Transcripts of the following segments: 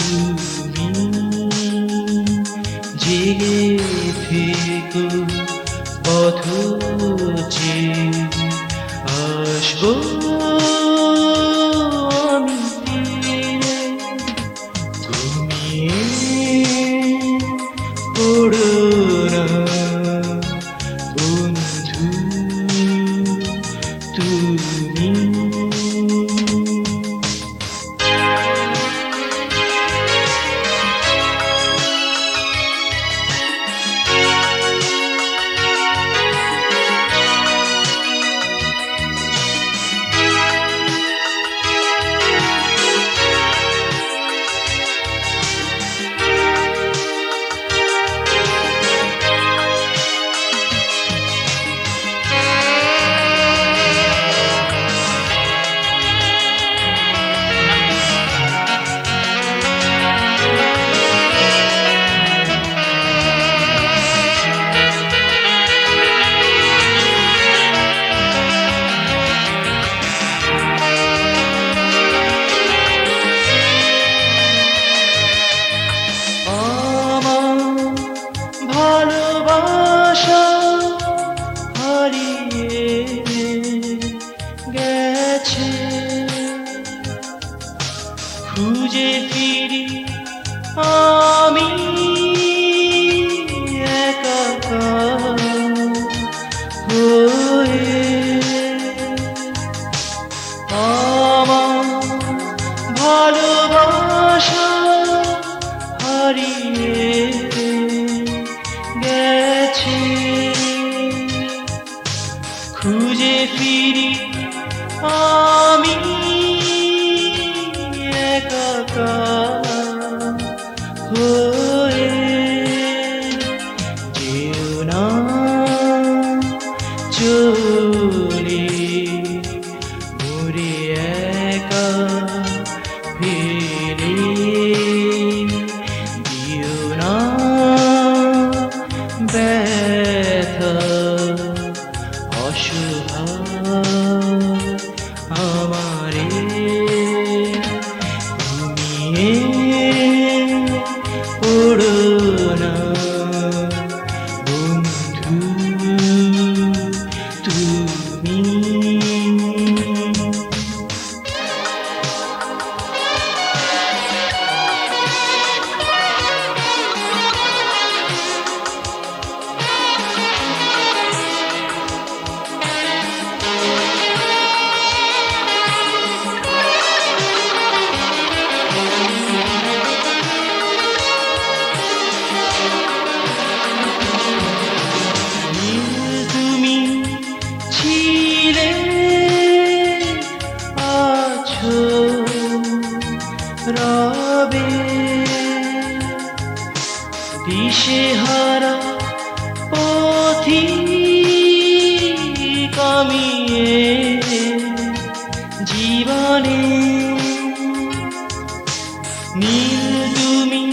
তুমি জেগে থেকো যে আসব আমি ঘুমিয়ে পড়ো না বন্ধু তুমি গেছে খুঁজে ফিরি আমি ভালোবাসা খুঁজে ফিরি আমি Oh. রবে। দিশে হারা পথি কামিয়ে জীবনে। নীল তুমি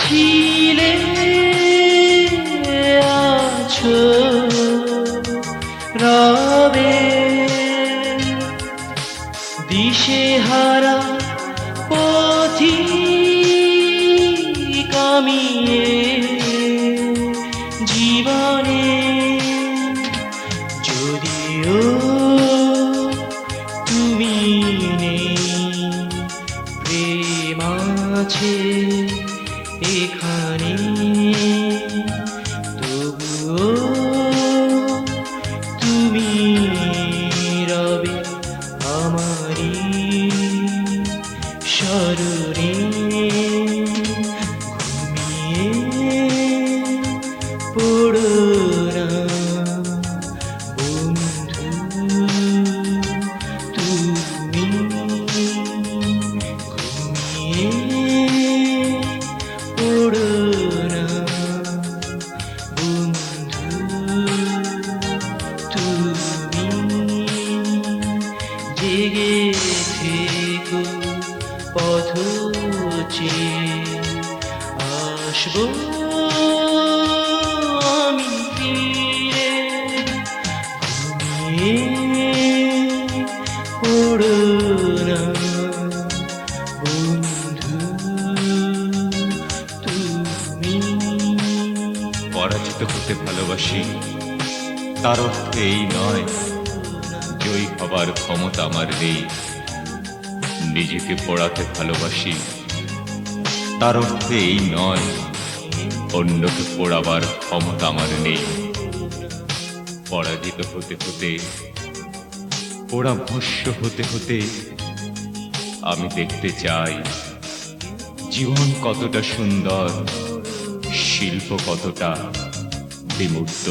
ছিলে আছো রবে। দিশে জীবনে। যদিও তুমি নেই প্রেম আছে এখানে। তবুও তুমি রবে আমারি স্মরণে চেয়ে আসব আমি পরাজিত হতে ভালোবাসি। তার অর্থ এই নয়, জয়ী হবার ক্ষমতা আমার নেই। নিজেকে পড়াতে ভালোবাসি। তার অর্থ এই নয়, অন্যকে পড়াবার ক্ষমতা আমার নেই। পরাজিত হতে হতে পোড়া ভস্য হতে হতে, আমি দেখতে চাই, জীবন কতটা সুন্দর, শিল্প কতটা বিমূর্ত।